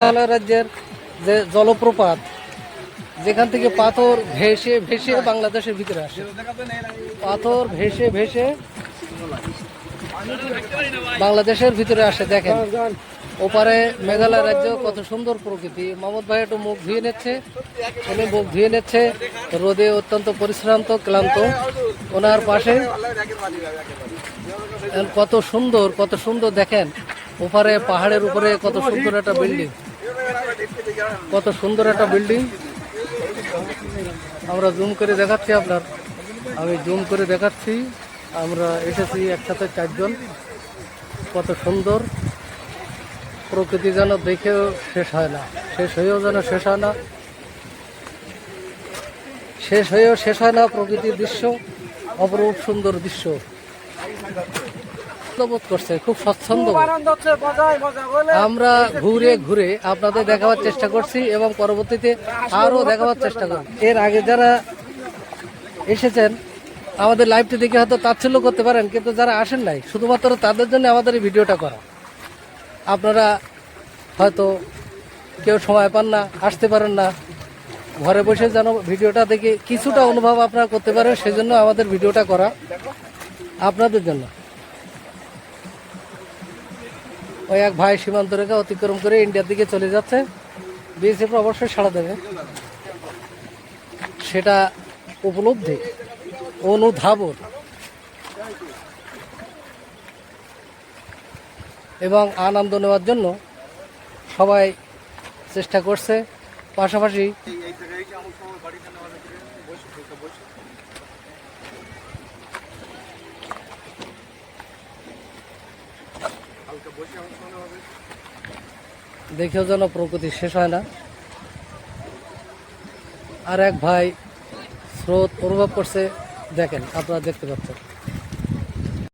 মেঘালয় রাজ্যের যে জলপ্রপাত, যেখান থেকে পাথর ভেসে ভেসে বাংলাদেশের ভিতরে আসে। পাথর ভেসে ভেসে বাংলাদেশের ভিতরে আসে, দেখেন। ওপারে মেঘালয় রাজ্য কত সুন্দর প্রকৃতি। মোহাম্মদ ভাই একটু মুখ ধুয়ে নিচ্ছে। উনি মুখ ধুয়ে নিচ্ছে। রোদে অত্যন্ত পরিশ্রান্ত, ক্লান্ত। ওনার পাশে কত সুন্দর কত সুন্দর দেখেন। ওপারে পাহাড়ের উপরে কত সুন্দর একটা বিল্ডিং কত সুন্দর একটা বিল্ডিং আমরা জুম করে দেখাচ্ছি আপনার। আমি জুম করে দেখাচ্ছি। আমরা এসেছি একসাথে চারজন। কত সুন্দর। প্রকৃতি যেন দেখেও শেষ হয় না। শেষ হয়েও যেন শেষ হয় না। শেষ হয়েও শেষ হয় না প্রকৃতির দৃশ্য। অপরূপ সুন্দর দৃশ্য। বোধ করছে খুব স্বচ্ছন্দ আমরা ঘুরে ঘুরে আপনাদের দেখাবার চেষ্টা করছি এবং পরবর্তীতে আরও দেখাবার চেষ্টা করব। এর আগে যারা এসেছেন আমাদের লাইভটি দেখে হয়তো তাচ্ছল্য করতে পারেন কিন্তু যারা আসেন নাই শুধুমাত্র তাদের জন্য আমাদের এই ভিডিওটা করা। আপনারা হয়তো কেউ সময় পান না আসতে পারেন না ঘরে বসে যেন ভিডিওটা দেখে কিছুটা অনুভব আপনারা করতে পারেন সেজন্য আমাদের ভিডিওটা করা আপনাদের জন্য। ওই এক ভাই সীমান্ত রেখা অতিক্রম করে ইন্ডিয়ার দিকে চলে যাচ্ছে। বিএসএফ অবশ্যই সাড়া দেবে। সেটা উপলব্ধি। অনুধাবন। এবং আনন্দ নেওয়ার জন্য সবাই চেষ্টা করছে। পাশাপাশি দেখেও যেন প্রকৃতি শেষ হয় না। আর এক ভাই স্রোত অনুভব করছে। দেখেন, আপনারা দেখতে পাচ্ছেন।